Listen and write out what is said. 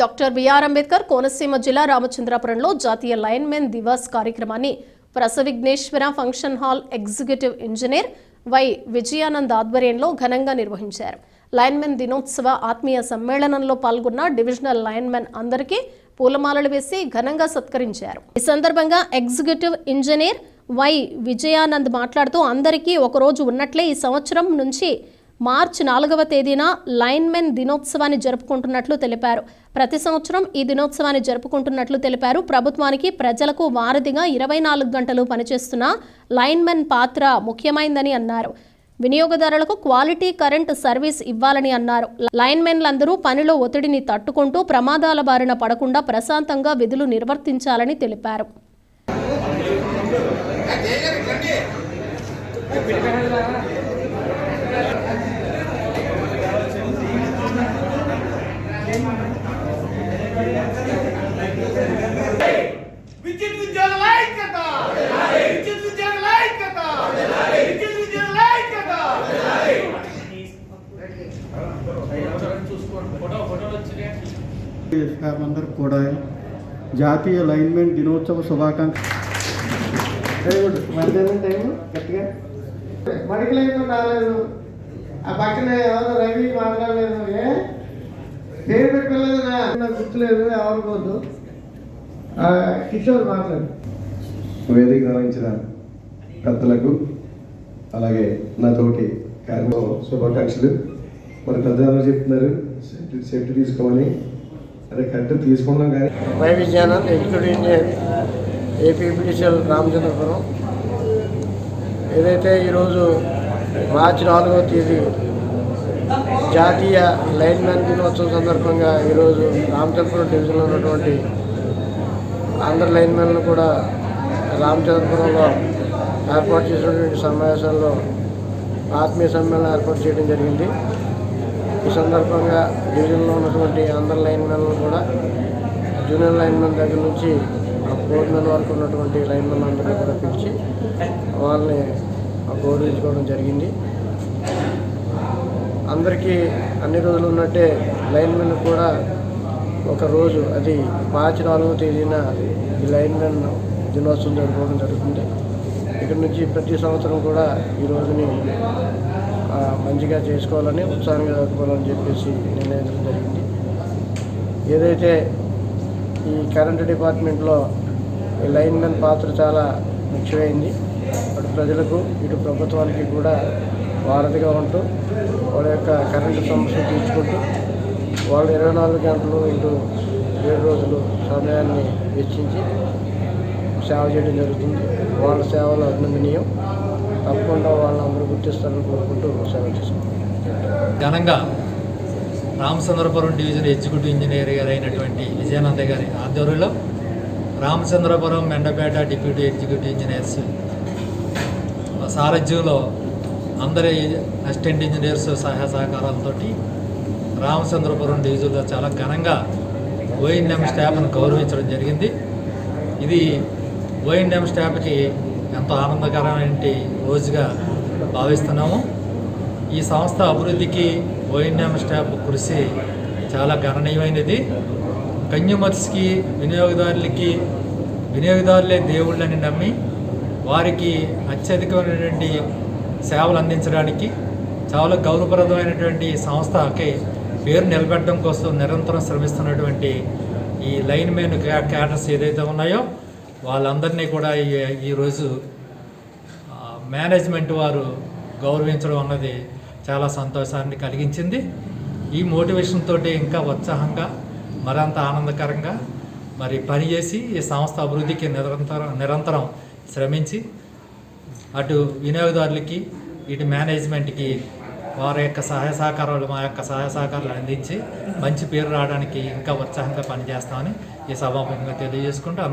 Doctor BR Ambedkar Konaseema జిల్లా రామచంద్రాపురంలో జాతీయ linemen దివస్ కార్యక్రమాన్ని ప్రసవిఘ్నేశ్వర function hall executive engineer Y Vijayanand ఆధ్వర్యంలో ఘనంగా నిర్వహించారు. లైన్మెన్ దినోత్సవ ఆత్మీయ సమ్మేళనంలో పాల్గొన్న డివిజనల్ లైన్మెన్ అందరికీ పూలమాలలు వేసి ఘనంగా సత్కరించారు. ఈ సందర్భంగా ఎగ్జిక్యూటివ్ ఇంజనీర్ వై విజయానంద్ మాట్లాడుతూ అందరికీ ఒకరోజు ఉన్నట్లే ఈ సంవత్సరం నుంచి మార్చి నాలుగవ తేదీన లైన్మెన్ దినోత్సవాన్ని జరుపుకుంటున్నట్లు తెలిపారు. ప్రతి సంవత్సరం ఈ దినోత్సవాన్ని జరుపుకుంటున్నట్లు తెలిపారు. ప్రభుత్వానికి ప్రజలకు వారధిగా ఇరవై నాలుగు గంటలు పనిచేస్తున్న లైన్మెన్ పాత్ర ముఖ్యమైందని అన్నారు. వినియోగదారులకు క్వాలిటీ కరెంట్ సర్వీస్ ఇవ్వాలని అన్నారు. లైన్మెన్లందరూ పనిలో ఒత్తిడిని తట్టుకుంటూ ప్రమాదాల బారిన పడకుండా ప్రశాంతంగా విధులు నిర్వర్తించాలని తెలిపారు. విద్యుత్ విద్యుత్ విద్యుత్ అందరూ కూడా జాతీయ లైన్మెన్ దినోత్సవ శుభాకాంక్ష. వెరీ గుడ్ మధ్యాహ్నం టైం గట్టిగా. మడికి లైన్ రాలేదు. ఆ పక్కన ఎవరు రవి మాట్లాడలేదు. ఏ? పేరు నా నాకు గుర్తులేదు ఎవరు పోదు కిషోర్ మాట్లాడు. వేదిక నిర్వహించిన పెద్దలకు అలాగే నా తోటి కార్మిక శుభాకాంక్షలు. మరి పెద్దలు చెప్తున్నారు? సేఫ్టీ సేఫ్టీ తీసుకోమని అదే కరెక్ట్ తీసుకున్నాం కానీ. Y Vijayanand executive engineer APPDCL Ramachandrapuram. ఏదైతే ఈరోజు మార్చి నాలుగవ తేదీ జాతీయ లైన్ మ్యాన్ దినోత్సవం సందర్భంగా ఈరోజు రామచంద్రపురం డివిజన్లో ఉన్నటువంటి ఆంధ్ర లైన్ మ్యాన్లు కూడా రామచంద్రపురంలో ఏర్పాటు చేసినటువంటి సమావేశంలో ఆత్మీయ సమ్మేళనం ఏర్పాటు చేయడం జరిగింది. ఈ సందర్భంగా డివిజన్లో ఉన్నటువంటి ఆంధ్ర లైన్ మ్యాన్లు కూడా జూనియర్ లైన్ మ్యాన్ దగ్గర నుంచి ఫోర్మెన్ వరకు ఉన్నటువంటి లైన్ మెన్ అందరినీ కూడా పిలిచి వాళ్ళని గౌరవించుకోవడం జరిగింది. అందరికీ అన్ని రోజులు ఉన్నట్టే లైన్మెన్ కూడా ఒక రోజు అది మార్చి నాలుగో తేదీన ఈ లైన్మెన్ దినోత్సవం జరుపుకోవడం జరుగుతుంది. ఇక్కడ నుంచి ప్రతి సంవత్సరం కూడా ఈ రోజుని మంచిగా చేసుకోవాలని ఉత్సాహంగా జరుపుకోవాలని చెప్పేసి నిర్ణయించడం జరిగింది. ఏదైతే ఈ కరెంటు డిపార్ట్మెంట్లో ఈ లైన్మెన్ పాత్ర చాలా ముఖ్యమైంది. అటు ప్రజలకు ఇటు ప్రభుత్వానికి కూడా వారధిగా ఉంటూ వాళ్ళ యొక్క కరెంటు సమస్యలు తీర్చుకుంటూ వాళ్ళు ఇరవై నాలుగు గంటలు ఇటు ఏడు రోజులు సమయాన్ని వెచ్చించి సేవ చేయడం జరుగుతుంది. వాళ్ళ సేవలు అభినందనీయం. తప్పకుండా వాళ్ళందరూ గుర్తిస్తారని కోరుకుంటూ సేవ చేసుకుంటాం ఘనంగా రామచంద్రపురం డివిజన్ ఎగ్జిక్యూటివ్ ఇంజనీర్ గారు అయినటువంటి విజయానంద గారి ఆధ్వర్యంలో Ramachandrapuram Mandapeta deputy executive engineers సారథ్యంలో అందరి అసిస్టెంట్ ఇంజనీర్స్ సహాయ సహకారాలతో రామచంద్రపురం డివిజన్లో చాలా ఘనంగా ఓఎన్ఎం స్టాఫ్ను గౌరవించడం జరిగింది. ఇది ఓఎన్ఎం స్టాఫ్కి ఎంతో ఆనందకరమైన రోజుగా భావిస్తున్నాము. ఈ సంస్థ అభివృద్ధికి ఓఎన్ఎం స్టాఫ్ కృషి చాలా గణనీయమైనది. కన్యూమర్స్కి వినియోగదారులకి వినియోగదారులే దేవుళ్ళని నమ్మి వారికి అత్యధికమైనటువంటి సేవలు అందించడానికి చాలా గౌరవప్రదమైనటువంటి సంస్థకి పేరు నిలబెట్టడం కోసం నిరంతరం శ్రమిస్తున్నటువంటి ఈ లైన్ మెన్ క్యాటర్స్ ఏదైతే ఉన్నాయో వాళ్ళందరినీ కూడా ఈ ఈరోజు మేనేజ్మెంట్ వారు గౌరవించడం అన్నది చాలా సంతోషాన్ని కలిగించింది. ఈ మోటివేషన్ తోటి ఇంకా ఉత్సాహంగా మరింత ఆనందకరంగా మరి పనిచేసి ఈ సంస్థ అభివృద్ధికి నిరంతరం నిరంతరం శ్రమించి అటు వినియోగదారులకి ఇటు మేనేజ్మెంట్కి వారి యొక్క సహాయ సహకారాలు మా యొక్క సహాయ సహకారాలు అందించి మంచి పేరు రావడానికి ఇంకా ఉత్సాహంగా పనిచేస్తామని ఈ సభాముఖంగా తెలియజేసుకుంటూ అందరికీ